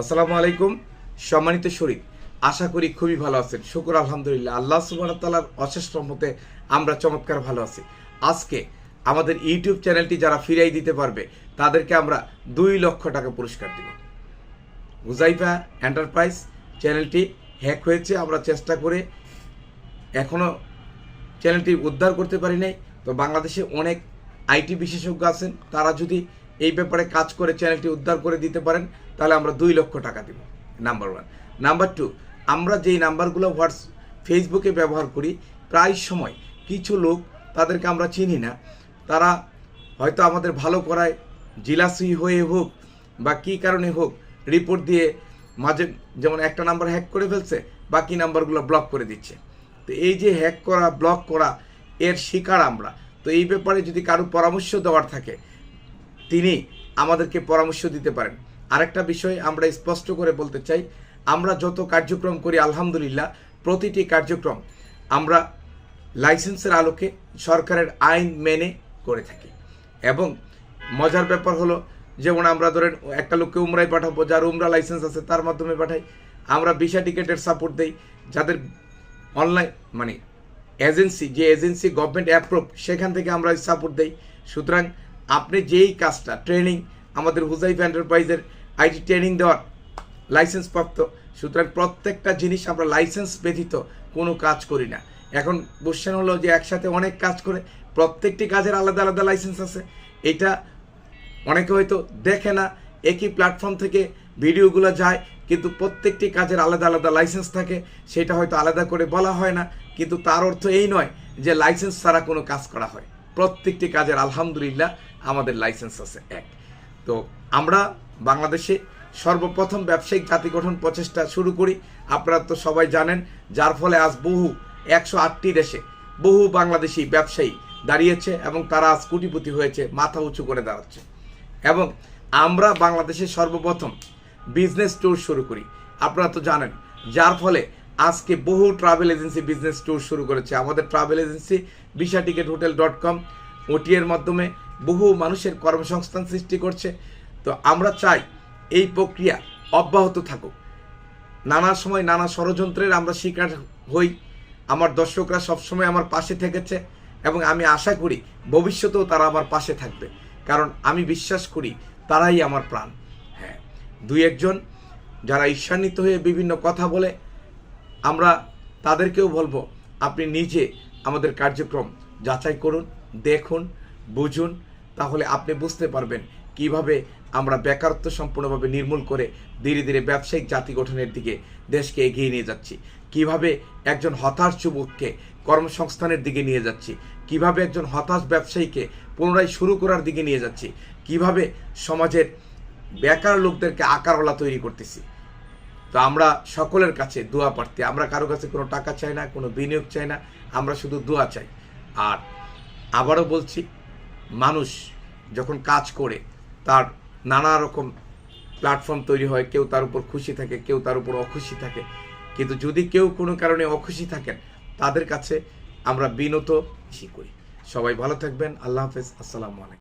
আসসালামু আলাইকুম, সম্মানিত শরীর। আশা করি খুবই ভালো আছেন। শুকুর আলহামদুলিল্লাহ। আল্লাহ সুবাহ তালার অশেষ রহমতে আমরা চমৎকার ভালো আছি। আজকে আমাদের ইউটিউব চ্যানেলটি যারা ফিরাই দিতে পারবে, তাদেরকে আমরা দুই লক্ষ টাকা পুরস্কার দিব। হুজাইফা এন্টারপ্রাইজ চ্যানেলটি হ্যাক হয়েছে, আমরা চেষ্টা করে এখনও চ্যানেলটি উদ্ধার করতে পারি নাই। তো বাংলাদেশে অনেক আইটি বিশেষজ্ঞ আছেন, তারা যদি এই ব্যাপারে কাজ করে চ্যানেলটি উদ্ধার করে দিতে পারেন, তাহলে আমরা দুই লক্ষ টাকা দিব নাম্বার ওয়ান নাম্বার টু আমরা যেই নাম্বারগুলো হোয়াটস ফেসবুকে ব্যবহার করি, প্রায় সময় কিছু লোক তাদেরকে আমরা চিনি না, তারা হয়তো আমাদের ভালো করায়, জিলাসি হয়ে হোক বা কী কারণে হোক রিপোর্ট দিয়ে মাঝে যেমন একটা নাম্বার হ্যাক করে ফেলছে, বাকি নাম্বারগুলো ব্লক করে দিচ্ছে। তো এই যে হ্যাক করা ব্লক করা, এর শিকার আমরা। তো এই ব্যাপারে যদি কারও পরামর্শ দেওয়ার থাকে তিনি আমাদেরকে পরামর্শ দিতে পারেন। আরেকটা বিষয় আমরা স্পষ্ট করে বলতে চাই, আমরা যত কার্যক্রম করি, আলহামদুলিল্লাহ, প্রতিটি কার্যক্রম আমরা লাইসেন্সের আলোকে সরকারের আইন মেনে করে থাকি। এবং মজার ব্যাপার হলো, যেমন আমরা ধরেন একটা লোককে উমরাই পাঠাবো, যার উমরা লাইসেন্স আছে তার মাধ্যমে পাঠাই। আমরা ভিসা টিকেটের সাপোর্ট দেই, যাদের অনলাইন মানে এজেন্সি যে এজেন্সি গভর্নমেন্ট অ্যাপ্রুভ সেখান থেকে আমরা সাপোর্ট দেই। সুতরাং আপনি যেই কাজটা ট্রেনিং আমাদের হুজাইফ এন্টারপ্রাইজের আইটি ট্রেনিং দেওয়ার লাইসেন্স প্রাপ্ত, সুতরাং প্রত্যেকটা জিনিস আমরা লাইসেন্স ব্যতীত কোনো কাজ করি না। এখন কোশ্চেন হলো যে একসাথে অনেক কাজ করে প্রত্যেকটি কাজের আলাদা আলাদা লাইসেন্স আছে। এটা অনেকে হয়তো দেখে না, একই প্ল্যাটফর্ম থেকে ভিডিওগুলো যায়, কিন্তু প্রত্যেকটি কাজের আলাদা আলাদা লাইসেন্স থাকে। সেটা হয়তো আলাদা করে বলা হয় না, কিন্তু তার অর্থ এই নয় যে লাইসেন্স ছাড়া কোনো কাজ করা হয়। প্রত্যেকটি কাজের আলহামদুলিল্লাহ আমাদের লাইসেন্স আছে এক। তো আমরা বাংলাদেশে সর্বপ্রথম ব্যবসায়িক জাতি গঠন প্রচেষ্টা শুরু করি। আপনারা তো সবাই জানেন, যার ফলে আজ বহু, একশো আটটি দেশে বহু বাংলাদেশি ব্যবসায়ী দাঁড়িয়েছে এবং তারা আজ কোটিপতি হয়েছে, মাথা উঁচু করে দাঁড়াচ্ছে। এবং আমরা বাংলাদেশে সর্বপ্রথম বিজনেস ট্যুর শুরু করি। আপনারা তো জানেন, যার ফলে আজকে বহু ট্রাভেল এজেন্সি বিজনেস ট্যুর শুরু করেছে। আমাদের travel agency visa ticket hotel dot com ওটি এর মাধ্যমে বহু মানুষের কর্মসংস্থান সৃষ্টি করছে। তো আমরা চাই এই প্রক্রিয়া অব্যাহত থাকুক। নানা সময় নানা ষড়যন্ত্রের আমরা শিকার হই। আমার দর্শকরা সবসময় আমার পাশে থেকেছে এবং আমি আশা করি ভবিষ্যতেও তারা আমার পাশে থাকবে। কারণ আমি বিশ্বাস করি তারাই আমার প্রাণ। হ্যাঁ দুই একজন যারা ঈর্ষান্বিত হয়ে বিভিন্ন কথা বলে, আমরা তাদেরকেও বলব, আপনি নিজে আমাদের কার্যক্রম যাচাই করুন, দেখুন, বুঝুন তাহলে আপনি বুঝতে পারবেন কীভাবে আমরা বেকারত্ব সম্পূর্ণভাবে নির্মূল করে ধীরে ধীরে ব্যবসায়িক জাতি গঠনের দিকে দেশকে এগিয়ে নিয়ে যাচ্ছি। কীভাবে একজন হতাশ যুবককে কর্মসংস্থানের দিকে নিয়ে যাচ্ছি। কীভাবে একজন হতাশ ব্যবসায়ীকে পুনরায় শুরু করার দিকে নিয়ে যাচ্ছি। কীভাবে সমাজের বেকার লোকদেরকে আকারওয়ালা তৈরি করতেছি। তো আমরা সকলের কাছে দোয়া প্রার্থী। আমরা কারও কাছে কোনো টাকা চাই না, কোনো বিনিয়োগ চাই না। আমরা শুধু দোয়া চাই। আর আবারও বলছি মানুষ যখন কাজ করে, তার নানা রকম প্ল্যাটফর্ম তৈরি হয়, কেউ তার উপর খুশি থাকে, কেউ তার উপর অখুশি থাকে। কিন্তু যদি কেউ কোনো কারণে অখুশি থাকেন, তাদের কাছে আমরা বিনত করি। সবাই ভালো থাকবেন। আল্লাহ হাফেজ। আসসালামু আলাইকুম।